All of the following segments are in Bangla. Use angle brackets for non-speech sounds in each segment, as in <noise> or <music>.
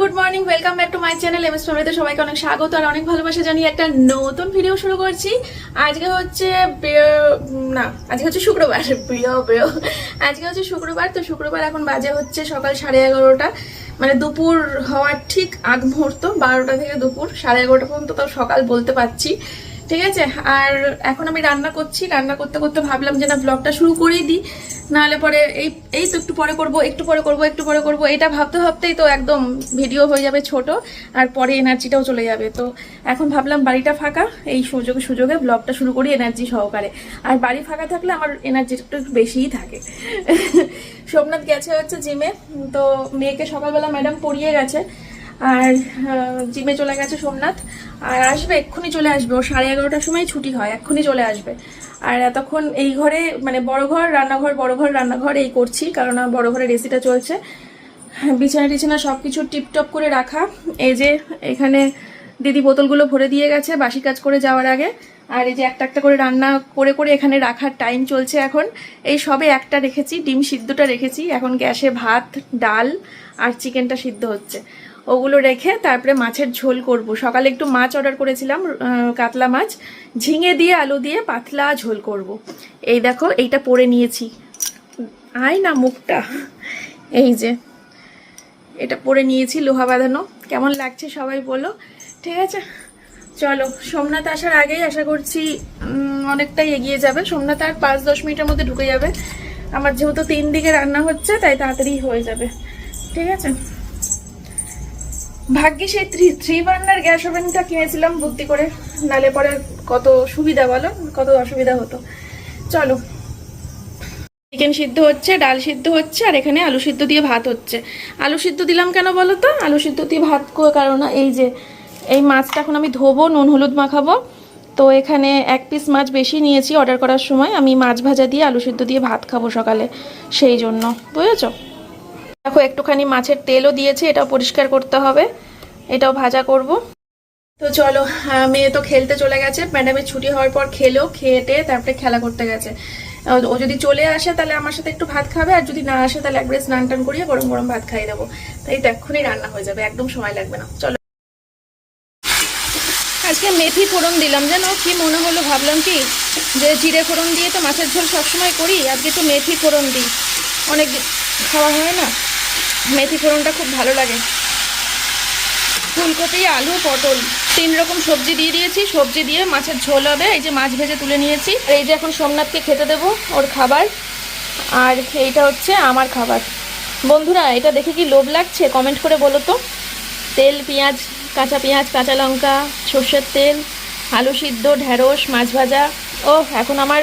Good morning welcome back to my channel MS ফ্যামিলিতে সবাইকে অনেক স্বাগত আর অনেক ভালোবাসা জানিয়ে একটা নতুন ভিডিও শুরু করছি। আজকে হচ্ছে না, আজকে হচ্ছে শুক্রবার, প্রিয় প্রিয়। আজকে হচ্ছে শুক্রবার, তো শুক্রবার এখন বাজে হচ্ছে সকাল সাড়ে এগারোটা। মানে দুপুর হওয়ার ঠিক আগ মুহূর্ত, বারোটা থেকে দুপুর, সাড়ে এগারোটা পর্যন্ত তো সকাল বলতে পারছি। ঠিক আছে? আর এখন আমি রান্না করছি। রান্না করতে করতে ভাবলাম যে না ব্লগটা শুরু করেই দিই। নাহলে পরে এই এই তো একটু পরে করব, একটু পরে করব, একটু পরে করব। এটা ভাবতে ভাবতেই তো একদম ভিডিও হয়ে যাবে ছোট, আর পরে এনার্জিটাও চলে যাবে। তো এখন ভাবলাম বাড়িটা ফাঁকা, এই সুযোগে সুযোগে ব্লগটা শুরু করি এনার্জি সহকারে। আর বাড়ি ফাঁকা থাকলে আমার এনার্জিটা একটু বেশিই থাকে। <laughs> সোমনাথ গেছে হচ্ছে জিমে তো মেয়েকে সকালবেলা ম্যাডাম পড়িয়ে গেছে। আর জিমে চলে গেছে সোমনাথ। আর আসবে, এক্ষুনি চলে আসবে। ও সাড়ে এগারোটার সময় ছুটি হয়, এক্ষুনি চলে আসবে। আর এতক্ষণ এই ঘরে মানে বড় ঘর, রান্নাঘর, বড় ঘর, রান্নাঘর এই করছি, কারণ বড় ঘরের এসিটা চলছে। বিছানা টিছানা সব কিছু টিপটপ করে রাখা। এই যে, এখানে দিদি বোতলগুলো ভরে দিয়ে গেছে বাসি কাজ করে যাওয়ার আগে। আর এই যে একটা একটা করে রান্না করে করে এখানে রাখার টাইম চলছে এখন। এই সবে একটা রেখেছি, ডিম সিদ্ধটা রেখেছি। এখন গ্যাসে ভাত, ডাল আর চিকেনটা সিদ্ধ হচ্ছে। ওগুলো রেখে তারপরে মাছের ঝোল করব। সকালে একটু মাছ অর্ডার করেছিলাম কাতলা মাছ। ঝিঙে দিয়ে, আলু দিয়ে পাতলা ঝোল করব। এই দেখো, এইটা পরে নিয়েছি। আয় না মুখটা। এই যে, এটা পরে নিয়েছি লোহা বাঁধানো। কেমন লাগছে সবাই বলো। ঠিক আছে, চলো। সোমনাথ আসার আগেই আশা করছি অনেকটাই এগিয়ে যাবে। সোমনাথ আর পাঁচ দশ মিনিটের মধ্যে ঢুকে যাবে। আমার যেহেতু তিন দিকে রান্না হচ্ছে, তাই তাড়াতাড়ি হয়ে যাবে। ঠিক আছে। ভাগ্যে সেই থ্রি থ্রি বার্নার গ্যাস ওভেনটা কিনেছিলাম বুদ্ধি করে। নালে পরে কত সুবিধা বলো? কত অসুবিধা হতো। চলো। চিকেন সিদ্ধ হচ্ছে, ডাল সিদ্ধ হচ্ছে, আর এখানে আলু সিদ্ধ দিয়ে ভাত হচ্ছে। আলু সিদ্ধ দিলাম কেন বলো তো? আলু সিদ্ধ দিয়ে ভাত কারণ এই যে, এই মাছটা এখন আমি ধোবো, নুন হলুদ মাখাবো। তো এখানে এক পিস মাছ বেশি নিয়েছি অর্ডার করার সময়। আমি মাছ ভাজা দিয়ে আলু সিদ্ধ দিয়ে ভাত খাব সকালে, সেই জন্য। বুঝেছ? দেখো, একটুখানি মাছের তেলও দিয়েছে, এটাও পরিষ্কার করতে হবে, এটাও ভাজা করব। তো চলো মেয়ে তো খেলতে চলে গেছে, ম্যাডামের ছুটি হওয়ার পর খেলো খেয়ে টেয়ে তারপরে খেলা করতে গেছে। ও যদি চলে আসে, তাহলে আমার সাথে একটু ভাত খাবে, আর যদি না আসে, তাহলে একবারে স্নান টান করিয়ে গরম গরম ভাত খাইয়ে দেবো। তাই তো এক্ষুনি রান্না হয়ে যাবে, একদম সময় লাগবে না। চলো। আজকে মেথি ফোড়ন দিলাম, জানো? কি মনে হলো ভাবলাম কি? যে জিরে ফোড়ন দিয়ে তো মাছের ঝোল সবসময় করি, আজকে একটু মেথি ফোড়ন দিই। অনেক খাওয়া হয় না? মেথি ফোড়নটা খুব ভালো লাগে। ফুলকপি, আলু, পটল, তিন রকম সবজি দিয়ে দিয়েছি। সবজি দিয়ে মাছের ঝোল হবে। এই যে মাছ ভেজে তুলে নিয়েছি। আর এই যে এখন সোমনাথকে খেতে দেবো ওর খাবার। আর এইটা হচ্ছে আমার খাবার। বন্ধুরা, এটা দেখে কি লোভ লাগছে? কমেন্ট করে বলো তো। তেল, পেঁয়াজ, কাঁচা পেঁয়াজ, কাঁচা লঙ্কা, সর্ষের তেল, আলু সিদ্ধ ঢ্যাঁড়স মাছ ভাজা। ও এখন আমার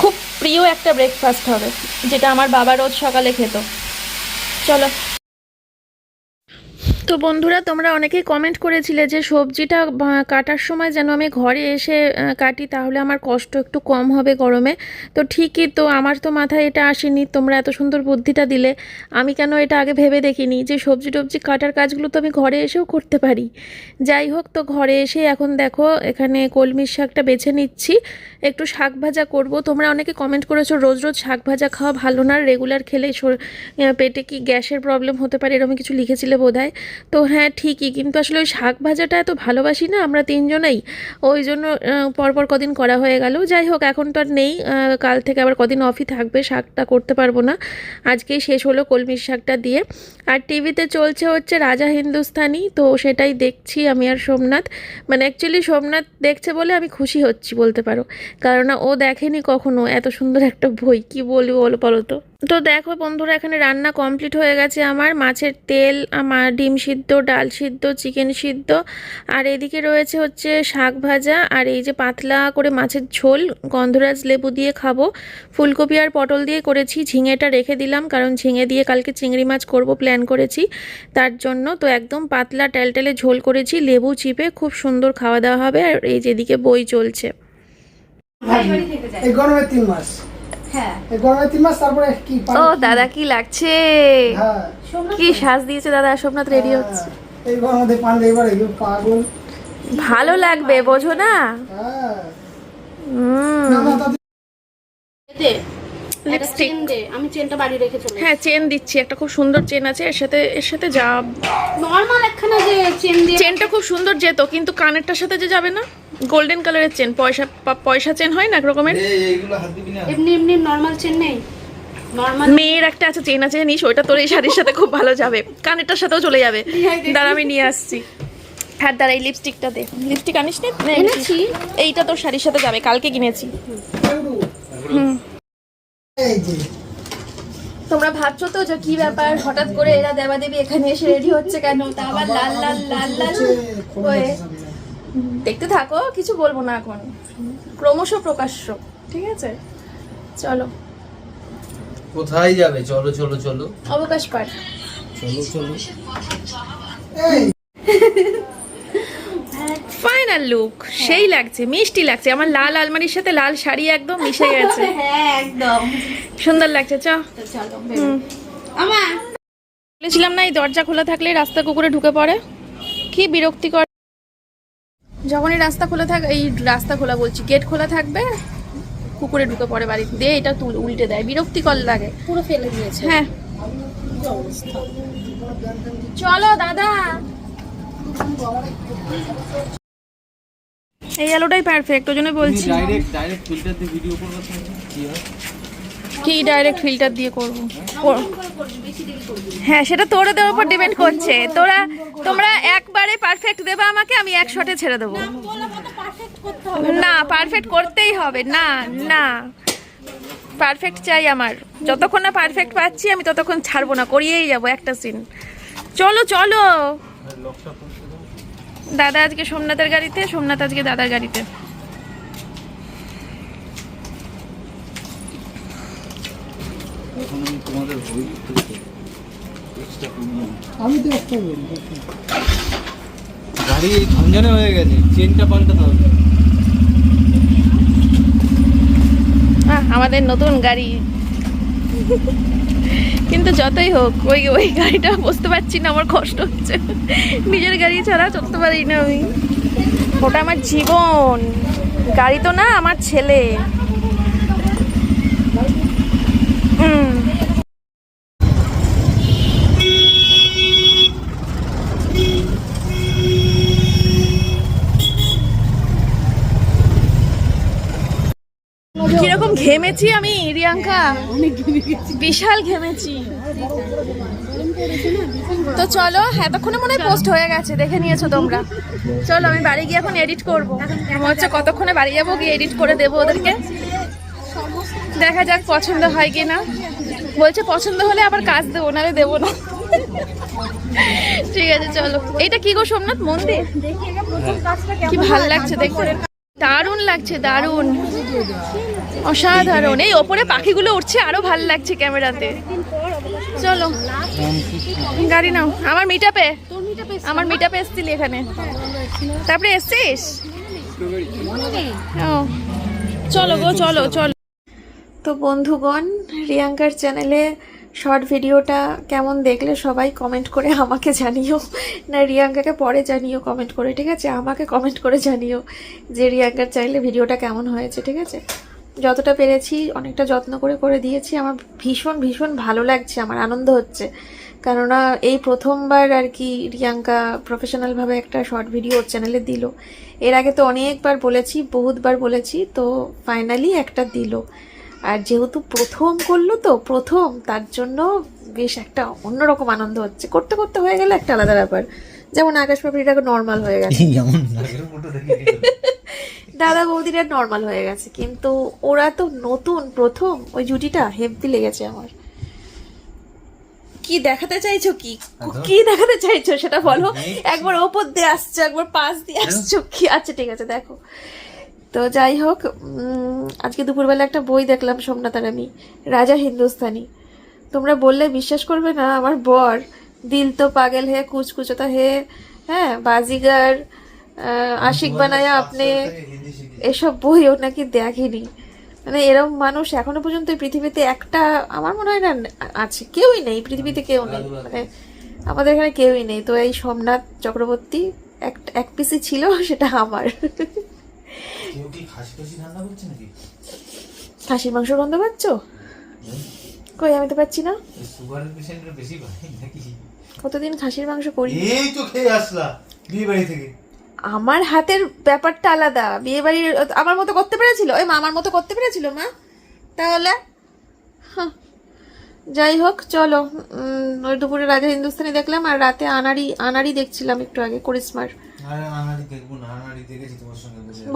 খুব প্রিয় একটা ব্রেকফাস্ট হবে যেটা আমার বাবা রোজ সকালে খেত। চলো। তো বন্ধুরা, তোমরা অনেকেই কমেন্ট করেছিলে যে সবজিটা কাটার সময় যেন আমি ঘরে এসে কাটি, তাহলে আমার কষ্ট একটু কম হবে গরমে। তো ঠিকই তো, আমার তো মাথায় এটা আসেনি, তোমরা এত সুন্দর বুদ্ধিটা দিলে। আমি কেন এটা আগে ভেবে দেখিনি যে সবজি টবজি কাটার কাজগুলো তো আমি ঘরে এসেও করতে পারি। যাই হোক, তো ঘরে এসে এখন দেখো, এখানে কলমির শাকটা বেছে নিচ্ছি। একটু শাক ভাজা করব। তোমরা অনেকে কমেন্ট করেছ, রোজ রোজ শাক ভাজা খাওয়া ভালো না রেগুলার খেলে পেটে কি গ্যাসের প্রবলেম হতে পারে? এরকম কিছু লিখেছিলে বোধহয়। তো হ্যাঁ ঠিকই। কিন্তু আসলে ওই শাক ভাজাটা এত ভালোবাসি না, আমরা তিনজনেই। ওই জন্য পরপর কদিন করা হয়ে গেল। যাই হোক, এখন তো আর নেই। কাল থেকে আবার কদিন অফই থাকবে, শাকটা করতে পারব না। আজকেই শেষ হলো কলমির শাকটা দিয়ে। আর টিভিতে চলছে হচ্ছে রাজা হিন্দুস্তানি, তো সেটাই দেখছি আমি আর সোমনাথ। মানে অ্যাকচুয়ালি সোমনাথ দেখছে বলে আমি খুশি হচ্ছি, বলতে পারো। কারণ ও দেখেনি কখনো এত সুন্দর একটা বই। কি বলব বলো বলো তো? তো দেখো বন্ধুরা, এখানে রান্না কমপ্লিট হয়ে গেছে আমার। মাছের তেল, আমার ডিম সিদ্ধ, ডাল সিদ্ধ, চিকেন সিদ্ধ। আর এদিকে রয়েছে হচ্ছে শাক ভাজা। আর এই যে পাতলা করে মাছের ঝোল, গন্ধরাজ লেবু দিয়ে খাব। ফুলকপি আর পটল দিয়ে করেছি, ঝিঙেটা রেখে দিলাম, কারণ ঝিঙে দিয়ে কালকে চিংড়ি মাছ করব প্ল্যান করেছি। তার জন্য তো একদম পাতলা টেলটেলে ঝোল করেছি, লেবু চিপে খুব সুন্দর খাওয়া দাওয়া হবে। আর এই যেদিকে বই চলছে। এই গরমের তিন মাস। হ্যাঁ। এই গরমের তিন মাস তারপরে কি পানি ও দাদা কি লাগছে? হ্যাঁ। কি সাজ দিয়েছে দাদা? সোমনাথ রেডি হচ্ছে। হ্যাঁ, পাগল। ভালো লাগবে বোঝো না। হ্যাঁ। হুম। না, না, তাতে- দে লিপস্টিক আমি চেনটা বাড়ি রেখে চলে হ্যাঁ চেন দিচ্ছি। একটা খুব সুন্দর চেন আছে এর সাথে এর সাথে যা নর্মাল একখানা যে চেন দিয়ে চেনটা খুব সুন্দর যেত কিন্তু কানেরটার সাথে যে যাবে না? গোল্ডেন কালারের চেন পয়সা পয়সা চেন হয় না এক রকমের এইগুলো হাত দিবি না এমনি এমনি নর্মাল চেন নেই। নর্মাল মেয়ের একটা আছে চেন আছে জানিস? ওইটা তোর এই শাড়ির সাথে খুব ভালো যাবে। কানেরটার সাথেও চলে যাবে। দাঁড়া আমি নিয়ে আসছি। হ্যাঁ দাঁড়া এই লিপস্টিকটা দে। লিপস্টিক আনিস নি? এনেছি। এইটা তোর শাড়ির সাথে যাবে কালকে কিনেছি। হুম। তোমরা ভাবছ তো যে কি ব্যাপার? হঠাৎ করে এরা দেবাদেবী এখানে এসে রেডি হচ্ছে কেন? তা আবার লাল লাল লাল লাল হয়ে দেখতে থাকো কিছু বলব না এখন। ক্রমশ প্রকাশ্য ঠিক আছে? চলো। কোথায় যাবে? চলো চলো চলো। অবকাশ পাঠ। চলো চলো। ফাইনাল লুক সেই লাগছে মিষ্টি লাগছে। আমার লাল আলমারির সাথে লাল শাড়ি একদম মিশে গেছে। <laughs> হ্যাঁ একদম। সুন্দর লাগছে চ। চলো হুম। বলেছিলাম না এই দরজা খোলা থাকলে রাস্তা কুকুরে ঢুকে পড়ে? কি বিরক্তিকর যখনই রাস্তা খোলা থাক এই রাস্তা খোলা বলছি গেট খোলা থাকবে কুকুরে ঢুকে পড়ে বাড়িতে দিয়ে এটা তুল উল্টে দেয় বিরক্তিকর লাগে। পুরো ফেলে দিয়েছে। হ্যাঁ। চলো দাদা। এই আলোটাই পারফেক্ট ওই জন্য বলছি। ডাইরেক্ট ডাইরেক্ট ফিল্টার দিয়ে ভিডিও করবে কি হয়? কি ডাইরেক্ট ফিল্টার দিয়ে করব? হ্যাঁ সেটা তোদের উপর ডিপেন্ড করছে। তোরা, তোমরা একবারে পারফেক্ট দেবে আমাকে, আমি এক শটে ছেড়ে দেবো। না পারফেক্ট করতেই হবে। না না। পারফেক্ট চাই আমার। যতক্ষণ না পারফেক্ট পাচ্ছি, আমি ততক্ষণ ছাড়বো না। করিয়েই যাব একটা সিন চলো চলো। দাদা আজকে সোমনাথের গাড়িতে, সোমনাথ আজকে দাদার গাড়িতে এখন আমি তোমাদের হই আমি তো একটা বলি গাড়ি ঝঞ্ঝানে হয়ে গেছে চেনটা পাল্টাতে হবে আমাদের নতুন গাড়ি। কিন্তু যতই হোক ওই ওই গাড়িটা বসতে পারছি না আমার কষ্ট হচ্ছে। নিজের গাড়ি ছাড়া চলতে পারি না আমি। ওটা আমার জীবন। গাড়ি তো না আমার ছেলে হুম কীরকম ঘেমেছি আমি রিয়াঙ্কা। বিশাল ঘেমেছি। তো চলো এতক্ষণে মনে হয় পোস্ট হয়ে গেছে দেখে নিয়েছো তোমরা। চলো আমি বাড়ি গিয়ে এখন এডিট করব। হচ্ছে কতক্ষণে বাড়ি যাব গিয়ে এডিট করে দেবো ওদেরকে। দেখা যাক পছন্দ হয় কি না বলছে পছন্দ হলে আবার কাজ দেবো নাহলে দেবো না। ঠিক আছে চলো। এইটা কি গো সোমনাথ মন্দির? কি ভালো লাগছে দেখতে। দারুণ লাগছে, দারুণ। অসাধারণ। এই ওপরে পাখিগুলো উঠছে, আরও ভালো লাগছে ক্যামেরাতে। চলো, গাড়ি নাও। আমার মিটাপে আমার মিটাপে এসছিলি এখানে। তারপরে এসছিস? চলো গো, চলো চলো। তো বন্ধুগণ, রিয়াঙ্কার চ্যানেলে শর্ট ভিডিওটা কেমন দেখলে সবাই কমেন্ট করে আমাকে জানিও। না, রিয়াঙ্কাকে পরে জানিও কমেন্ট করে, ঠিক আছে? আমাকে কমেন্ট করে জানিও যে রিয়াঙ্কার চাইলে ভিডিওটা কেমন হয়েছে, ঠিক আছে? যতটা পেরেছি, অনেকটা যত্ন করে করে দিয়েছি। আমার ভীষণ ভীষণ ভালো লাগছে, আমার আনন্দ হচ্ছে। কেননা এই প্রথমবার আর কি রিয়াঙ্কা প্রফেশনালভাবে একটা শর্ট ভিডিও ওর চ্যানেলে দিল। এর আগে তো অনেকবার বলেছি, বহুতবার বলেছি, তো ফাইনালি একটা দিল। আর যেহেতু প্রথম করল তো প্রথম তার জন্য বেশ একটা অন্যরকম আনন্দ হচ্ছে। করতে করতে হয়ে গেলে একটা আলাদা ব্যাপার। যেমন আকাশ পাপড়িটা নর্মাল হয়ে গেছে। <laughs> দাদা বৌদিরা নর্মাল হয়ে গেছে কিন্তু ওরা তো নতুন প্রথম ওই জুটিটা হেভি লেগেছে আমার। কি দেখাতে চাইছো কি? কি দেখাতে চাইছো সেটা বলো। একবার ওপর দিয়ে আসছো একবার পাশ দিয়ে আসছো কি? আচ্ছা ঠিক আছে দেখো। তো যাই হোক আজকে দুপুরবেলা একটা বই দেখলাম সোমনাথ আর আমি রাজা হিন্দুস্তানি। তোমরা বললে বিশ্বাস করবে না আমার বর দিল তো পাগেল হে কুচ কুচতা হে হ্যাঁ বাজিগার আশিক বানায়া আপনি এসব বই ও নাকি দেখেনি। মানে এরকম মানুষ এখনও পর্যন্ত পৃথিবীতে একটা আমার মনে হয় না আছে কেউই নেই পৃথিবীতে কেউ নেই। মানে আমাদের এখানে কেউই নেই। তো এই সোমনাথ চক্রবর্তী এক এক পিসি ছিল সেটা আমার। কেউ কি খাসি খাসি রান্না করছে নাকি? খাসির মাংস গন্ধ পাচ্ছ? কই আমি তো পাচ্ছি না। সুগারের পেশেন্টের বেশি ভাই নাকি? কতদিন খাসির মাংস করি? এই তো খেয়ে আসলা বিয়ে বাড়ি থেকে। আমার হাতের ব্যাপারটা আলাদা। বিয়ে বাড়ির আমার মতো করতে পেরেছিল? ওই মা আমার মতো করতে পেরেছিল মা? তাহলে? হাহ। যাই হোক চলো দুপুরে রাজা হিন্দুস্তানি দেখলাম আর রাতে আনাড়ি আনাড়ি দেখছিলাম একটু আগে করিশ্মার।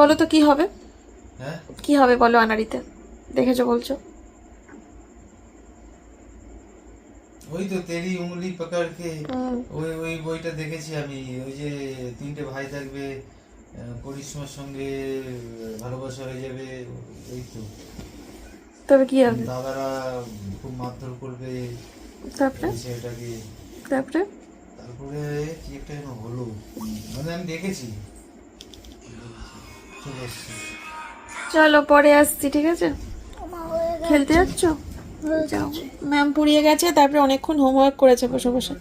বলো তো কি হবে? হ্যাঁ? কি হবে বলো আনাড়িতে? দেখেছ বলছো? ওই তো তেরি উঙ্গলি পকড়কে হুম। ওই ওই বইটা দেখেছি আমি ওই যে তিনটে ভাই থাকবে করিশ্মার সঙ্গে ভালোবাসা হয়ে যাবে এই তো। তবে কি হবে দাদারা খুব মারধর করবে। তারপরে? সেটাকে তারপরে? তারপরে কি একটা যেন হলো। মানে আমি দেখেছি। চলো পরে আসছি ঠিক আছে? খেলতে যাচ্ছ? যাও। ম্যাম পুড়িয়ে গেছে তারপরে অনেকক্ষণ হোমওয়ার্ক করেছে বসে বসে।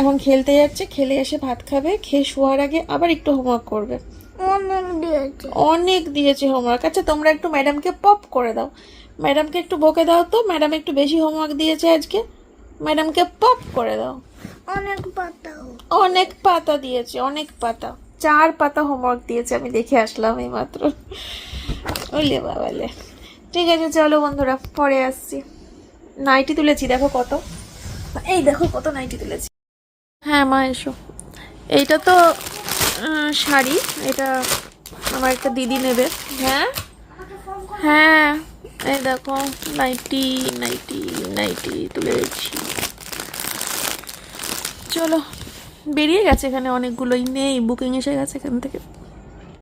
এখন খেলতে যাচ্ছে খেলে এসে ভাত খাবে খেয়ে শোয়ার আগে আবার একটু হোমওয়ার্ক করবে। অনেক দিয়েছে। হোমওয়ার্ক আচ্ছা তোমরা একটু ম্যাডামকে পপ করে দাও। ম্যাডামকে একটু বকে দাও তো। ম্যাডাম একটু বেশি হোমওয়ার্ক দিয়েছে আজকে। ম্যাডামকে পপ করে দাও। অনেক পাতা। অনেক পাতা দিয়েছে অনেক পাতা। চার পাতা হোমওয়ার্ক দিয়েছে আমি দেখে আসলাম এই মাত্র ওলে বাবালে। ঠিক আছে চলো বন্ধুরা পরে আসছি। নাইটি তুলেছি দেখো কত। এই দেখো কত নাইটি তুলেছি। হ্যাঁ মা এসো। এইটা তো শাড়ি। এটা আমার একটা দিদি নেবে। হ্যাঁ? হ্যাঁ। এই দেখো নাইটি নাইটি নাইটি তুলেছি চলো, বেরিয়ে গেছে এখানে অনেকগুলোই, নেই বুকিং এসে গেছে এখান থেকে।